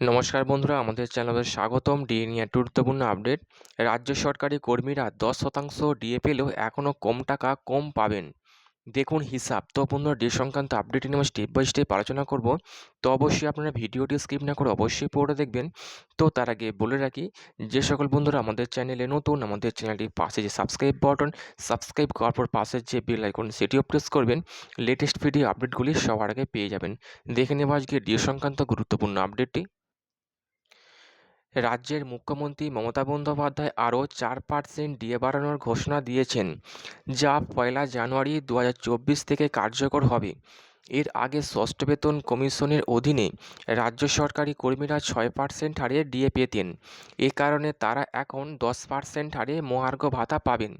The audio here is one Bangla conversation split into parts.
নমস্কার বন্ধুরা, আমাদের চ্যানেলে স্বাগতম ডিএ নিয়ে গুরুত্বপূর্ণ আপডেট। রাজ্য সরকারি কর্মীরা দশ শতাংশ ডিএ পেলেও এখনও কম টাকা কম পাবেন। দেখুন হিসাব। তো বন্ধুরা, ডি সংক্রান্ত আপডেট নিয়ে স্টেপ বাই স্টেপ আলোচনা করব। তো অবশ্যই আপনারা ভিডিওটি স্কিপ না করে অবশ্যই পুরোটা দেখবেন। তো তার আগে বলে রাখি, যে সকল বন্ধুরা আমাদের চ্যানেলে নতুন, আমাদের চ্যানেলটির পাশে যে সাবস্ক্রাইব বাটন সাবস্ক্রাইব করার পর পাশের যে বেল আইকন সেটিও প্রেস করবেন। লেটেস্ট ভিডিও আপডেটগুলি সবার আগে পেয়ে যাবেন। দেখে নেব আজকে ডি সংক্রান্ত গুরুত্বপূর্ণ আপডেটটি রাজ্যের মুখ্যমন্ত্রী মমতা বন্দ্যোপাধ্যায় আরও চার পার্সেন্ট ডিএ বাড়ানোর ঘোষণা দিয়েছেন, যা পয়লা জানুয়ারি দু হাজার চব্বিশ থেকে কার্যকর হবে। এর আগে ষষ্ঠ বেতন কমিশনের অধীনে রাজ্য সরকারি কর্মীরা ছয় পার্সেন্ট হারে ডিএ পেতেন। এ কারণে তারা এখন দশ পার্সেন্ট হারে মহার্ঘ ভাতা পাবেন।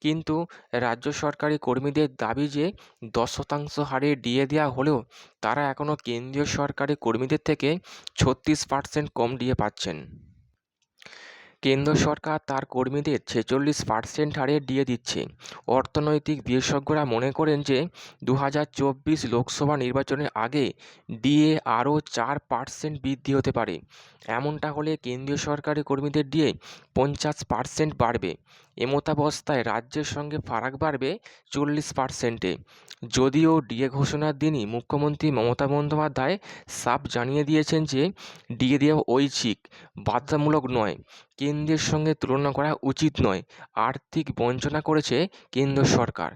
কিন্তু রাজ্য সরকারি কর্মীদের দাবি যে দশ শতাংশ হারে ডিএ দেওয়া হলেও তারা এখনও কেন্দ্রীয় সরকারি কর্মীদের থেকে ছত্রিশ পার্সেন্ট কম ডিএ পাচ্ছেন। কেন্দ্র সরকার তার কর্মীদের ছেচল্লিশ পার্সেন্ট হারে দিয়ে দিচ্ছে। অর্থনৈতিক বিশেষজ্ঞরা মনে করেন যে দু হাজার চব্বিশ লোকসভা নির্বাচনের আগে ডিএ আরও চার পার্সেন্ট বৃদ্ধি হতে পারে। এমনটা হলে কেন্দ্রীয় সরকারি কর্মীদের দিয়ে পঞ্চাশ পার্সেন্ট বাড়বে। এমতাবস্থায় রাজ্যের সঙ্গে ফারাক বাড়বে চল্লিশ পার্সেন্টে। যদিও ডিএ ঘোষণার দিনই মুখ্যমন্ত্রী মমতা বন্দ্যোপাধ্যায় সাফ জানিয়ে দিয়েছেন যে ডিএ দেওয়া ঐচ্ছিক বাধ্যতামূলক নয়, কেন্দ্রের সঙ্গে তুলনা করা উচিত নয়, আর্থিক বঞ্চনা করেছে কেন্দ্র সরকার।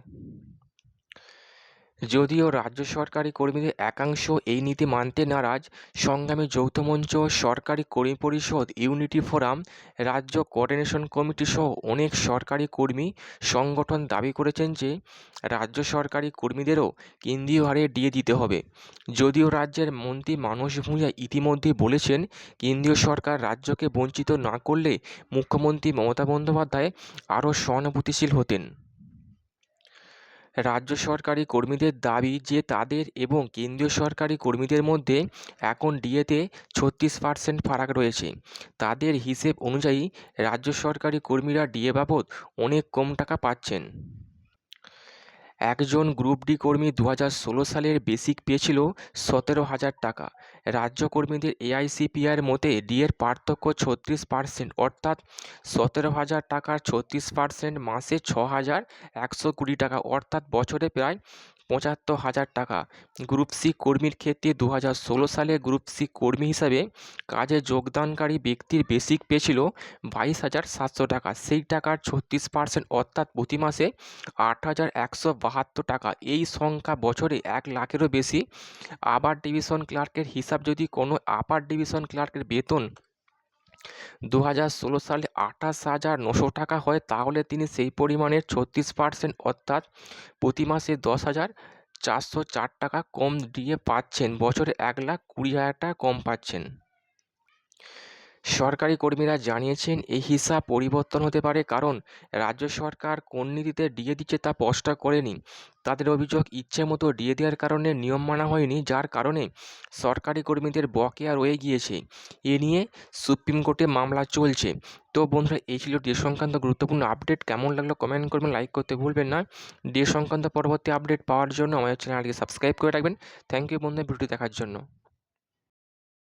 যদিও রাজ্য সরকারি কর্মীদের একাংশ এই নীতি মানতে নারাজ, সংগ্রামী যৌথ মঞ্চ সরকারি কর্মী পরিষদ ইউনিটি ফোরাম, রাজ্য কোঅর্ডিনেশন কমিটি সহ অনেক সরকারি কর্মী সংগঠন দাবি করেছেন যে, রাজ্য সরকারি কর্মীদেরও কেন্দ্রীয় হারে ডিএ দিতে হবে। যদিও রাজ্যের মন্ত্রী মানস ভূঁইয়া ইতিমধ্যে বলেছেন, কেন্দ্রীয় সরকার রাজ্যকে বঞ্চিত না করলে মুখ্যমন্ত্রী মমতা বন্দ্যোপাধ্যায় আরও সহানুভূতিশীল হতেন। রাজ্য সরকারি কর্মীদের দাবি যে তাদের এবং কেন্দ্রীয় সরকারি কর্মীদের মধ্যে এখন ডিএতে ছত্রিশ পার্সেন্ট ফারাক রয়েছে। তাদের হিসেব অনুযায়ী রাজ্য সরকারি কর্মীরা ডিএ বাবদ অনেক কম টাকা পাচ্ছেন। একজন গ্রুপ ডি কর্মী দু হাজার ষোলো সালের বেসিক পেয়েছিল সতেরো হাজার টাকা। রাজ্য কর্মীদের এআইসিপিআর মতে ডিএর পার্থক্য ছত্রিশ পার্সেন্ট অর্থাৎ সতেরো হাজার টাকার ছত্রিশ পার্সেন্ট মাসে ছ হাজার একশো কুড়ি টাকা, অর্থাৎ বছরে প্রায় পঁচাত্তর হাজার টাকা। গ্রুপ সি কর্মীর ক্ষেত্রে দু হাজার ষোলো সালে গ্রুপ সি কর্মী হিসাবে কাজে যোগদানকারী ব্যক্তির বেসিক পেয়েছিল বাইশ হাজার সাতশো টাকা। সেই টাকার ছত্রিশ পার্সেন্ট অর্থাৎ প্রতি মাসে আট হাজার একশো বাহাত্তর টাকা। এই সংখ্যা বছরে এক লাখেরও বেশি। আবার ডিভিশন ক্লার্কের হিসাব যদি কোনো আপার ডিভিশন ক্লার্কের বেতন দু হাজার ষোলো সালে আঠাশ হাজার নশো টাকা হয়, তাহলে তিনি সেই পরিমাণের ছত্রিশ পার্সেন্ট অর্থাৎ প্রতি মাসে দশ হাজার চারশো চার টাকা কম দিয়ে পাচ্ছেন। বছরে এক লাখ কুড়ি হাজার টাকা কম পাচ্ছেন। সরকারি কর্মীরা জানিয়েছেন, এই হিসাব পরিবর্তন হতে পারে কারণ রাজ্য সরকার কোন নীতিতে ডিএ দিচ্ছে তা স্পষ্ট করেনি। তাদের অভিযোগ ইচ্ছে মতো দিয়ে দেওয়ার কারণে নিয়ম মানা হয়নি, যার কারণে সরকারি কর্মীদের বকেয়া রয়ে গিয়েছে। এ নিয়ে সুপ্রিম কোর্টে মামলা চলছে। তো বন্ধুরা, এই ছিল ডে সংক্রান্ত গুরুত্বপূর্ণ আপডেট। কেমন লাগল কমেন্ট করবেন, লাইক করতে ভুলবেন না। ডে সংক্রান্ত পরবর্তী আপডেট পাওয়ার জন্য আমাদের চ্যানেলটিকে সাবস্ক্রাইব করে রাখবেন। থ্যাংক ইউ বন্ধুরা, ভিডিওটি দেখার জন্য।